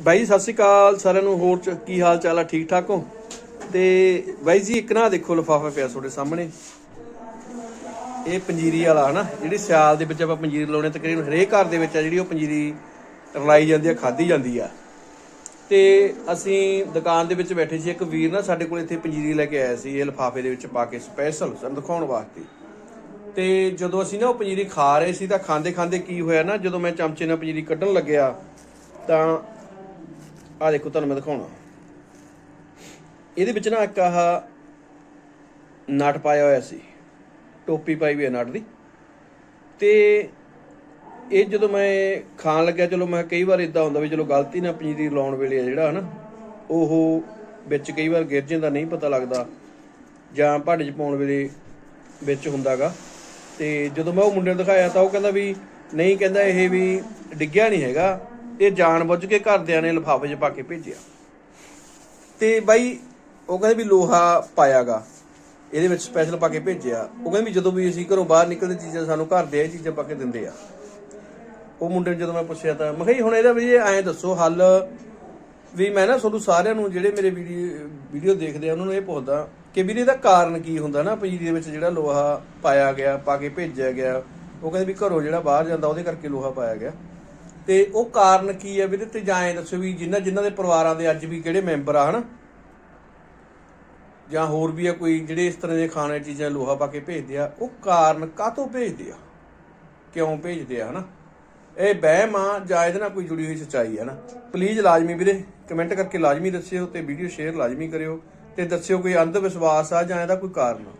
ਬਾਈ ਜੀ, ਸਤਿ ਸ਼੍ਰੀ ਅਕਾਲ ਸਾਰਿਆਂ ਨੂੰ ਹੋਰ ਕੀ ਹਾਲ ਚਾਲ ਆ? ਠੀਕ ਠਾਕ ਹੋ? ਤੇ ਬਾਈ ਜੀ ਇੱਕ ਨਾ ਦੇਖੋ ਲਫਾਫਾ ਪਿਆ ਤੁਹਾਡੇ ਸਾਹਮਣੇ। ਇਹ ਪੰਜੀਰੀ ਵਾਲਾ ਹਨਾ? ਜਿਹੜੀ ਸਿਆਲ ਦੇ ਵਿੱਚ ਆਪਾਂ ਪੰਜੀਰੀ ਲਾਉਣੇ ਤਕਰੀਬਨ ਹਰੇਕ ਘਰ ਦੇ ਵਿੱਚ ਆ ਜਿਹੜੀ ਉਹ ਪੰਜੀਰੀ ਰਲਾਈ ਜਾਂਦੀ ਆ ਖਾਧੀ ਜਾਂਦੀ ਆ। ਤੇ ਅਸੀਂ ਦੁਕਾਨ ਦੇ ਵਿੱਚ ਬੈਠੇ ਸੀ ਇੱਕ ਵੀਰ ਨਾ ਸਾਡੇ ਕੋਲ ਇੱਥੇ ਪੰਜੀਰੀ ਲੈ ਕੇ ਆਇਆ ਸੀ ਇਹ ਲਫਾਫੇ ਦੇ ਵਿੱਚ ਪਾ ਕੇ ਸਪੈਸ਼ਲ ਸਾਨੂੰ ਦਿਖਾਉਣ ਵਾਸਤੇ। ਤੇ ਜਦੋਂ ਅਸੀਂ ਨਾ ਉਹ ਪੰਜੀਰੀ ਖਾ ਰਹੇ ਸੀ ਤਾਂ ਖਾਂਦੇ ਖਾਂਦੇ ਕੀ ਹੋਇਆ ਨਾ ਜਦੋਂ ਮੈਂ ਚਮਚੇ ਨਾਲ ਪੰਜੀਰੀ ਕੱਢਣ ਲੱਗਿਆ ਤਾਂ ਆ ਦੇਖੋ ਤੁਹਾਨੂੰ ਮੈਂ ਦਿਖਾਉਣਾ। ਇਹਦੇ ਵਿੱਚ ਨਾ ਇੱਕ ਆਹ ਨਟ ਪਾਇਆ ਹੋਇਆ ਸੀ। ਟੋਪੀ ਪਾਈ ਹੋਈ ਹੈ ਨਟ ਦੀ। ਤੇ ਇਹ ਜਦੋਂ ਮੈਂ ਖਾਣ ਲੱਗਿਆ, ਚਲੋ ਮੈਂ ਕਈ ਵਾਰ ਇਦਾਂ ਹੁੰਦਾ ਵੀ ਚਲੋ ਗਲਤੀ ਨਾਲ ਪੰਜੀਰੀ ਲਾਉਣ ਵੇਲੇ ਆ ਜਿਹੜਾ ਹਨਾ, ਉਹ ਵਿੱਚ ਕਈ ਵਾਰ ਗਿਰ ਜਾਂਦਾ, ਨਹੀਂ ਪਤਾ ਲੱਗਦਾ। ਜਾਂ ਭਾਂਡੇ 'ਚ ਪਾਉਣ ਵੇਲੇ ਵਿੱਚ ਹੁੰਦਾਗਾ। ਤੇ ਜਦੋਂ ਮੈਂ ਉਹ ਮੁੰਡੇ ਨੂੰ ਦਿਖਾਇਆ ਤਾਂ ਉਹ ਕਹਿੰਦਾ ਵੀ, ਨਹੀਂ ਕਹਿੰਦਾ ਇਹ ਵੀ ਡਿੱਗਿਆ ਨਹੀਂ ਹੈਗਾ। ਇਹ ਜਾਣਬੁੱਝ ਕੇ ਘਰਦਿਆਂ ਨੇ ਲਿਫਾਫੇ 'ਚ ਪਾ ਕੇ ਭੇਜਿਆ। ਤੇ ਬਾਈ, ਉਹ ਕਹਿੰਦੇ ਵੀ ਲੋਹਾ ਪਾਇਆਗਾ। ਇਹਦੇ ਵਿੱਚ ਸਪੈਸ਼ਲ ਪਾ ਕੇ ਭੇਜਿਆ। ਉਹ ਕਹਿੰਦੇ ਵੀ ਜਦੋਂ ਵੀ ਅਸੀਂ ਘਰੋਂ ਬਾਹਰ ਨਿਕਲਦੇ ਚੀਜ਼ਾਂ ਸਾਨੂੰ ਘਰ ਦੇ ਇਹ ਚੀਜ਼ਾਂ ਪਾ ਕੇ ਦਿੰਦੇ ਆ। ਉਹ ਮੁੰਡੇ ਨੂੰ ਜਦੋਂ ਮੈਂ ਪੁੱਛਿਆ ਤਾਂ ਮੈਂ ਕਿਹਾ ਹੁਣ ਇਹਦਾ ਵੀ ਐਂ ਦੱਸੋ ਹੱਲ ਵੀ ਮੈਂ ਨਾ ਤੁਹਾਨੂੰ ਸਾਰਿਆਂ ਨੂੰ ਜਿਹੜੇ ਮੇਰੇ ਵੀਡੀਓ ਵੀਡੀਓ ਦੇਖਦੇ ਆ, ਉਹਨਾਂ ਨੂੰ ਇਹ ਪੁੱਛਦਾ ਕਿ ਵੀਰੇ ਇਹਦਾ ਕਾਰਨ ਕੀ ਹੁੰਦਾ ਨਾ ਪੰਜੀਰੀ ਦੇ ਵਿੱਚ ਜਿਹੜਾ ਲੋਹਾ ਪਾਇਆ ਗਿਆ, ਪਾ ਕੇ ਭੇਜਿਆ ਗਿਆ। ਉਹ ਕਹਿੰਦੇ ਵੀ ਘਰੋਂ ਜਿਹੜਾ ਬਾਹਰ ਜਾਂਦਾ, ਉਹਦੇ ਕਰਕੇ ਲੋਹਾ ਪਾਇਆ ਗਿਆ। ਤੇ ਉਹ ਕਾਰਨ ਕੀ ਹੈ ਵੀਰੇ ਤੇ ਜਾਂ ਐਂ ਦੱਸੋ ਵੀ ਜਿਨ੍ਹਾਂ ਜਿਨ੍ਹਾਂ ਦੇ ਪਰਿਵਾਰਾਂ ਦੇ ਅੱਜ ਵੀ ਕਿਹੜੇ ਮੈਂਬਰ ਆ, ਹਨਾ? ਜਾਂ ਹੋਰ ਵੀ ਆ ਕੋਈ ਜਿਹੜੇ ਇਸ ਤਰ੍ਹਾਂ ਦੇ ਖਾਣੇ ਚੀਜ਼ਾਂ ਲੋਹਾ ਪਾ ਕੇ ਭੇਜਦੇ ਆ, ਉਹ ਕਾਰਨ ਕਾਹਤੋਂ ਭੇਜਦੇ ਆ? ਕਿਉਂ ਭੇਜਦੇ ਆ, ਹਨਾ? ਇਹ ਵਹਿਮ ਆ ਜਾਂ ਇਹਦੇ ਨਾਲ ਕੋਈ ਜੁੜੀ ਹੋਈ ਸਚਾਈ ਹੈ ਨਾ ਪਲੀਜ਼ ਲਾਜ਼ਮੀ ਵੀਰੇ, ਕਮੈਂਟ ਕਰਕੇ ਲਾਜ਼ਮੀ ਦੱਸਿਓ ਤੇ ਵੀਡੀਓ ਸ਼ੇਅਰ ਲਾਜ਼ਮੀ ਕਰਿਓ ਤੇ ਦੱਸਿਓ ਕੋਈ ਅੰਧ ਵਿਸ਼ਵਾਸ ਆ ਜਾਂ ਇਹਦਾ ਕੋਈ ਕਾਰਨ ਆ।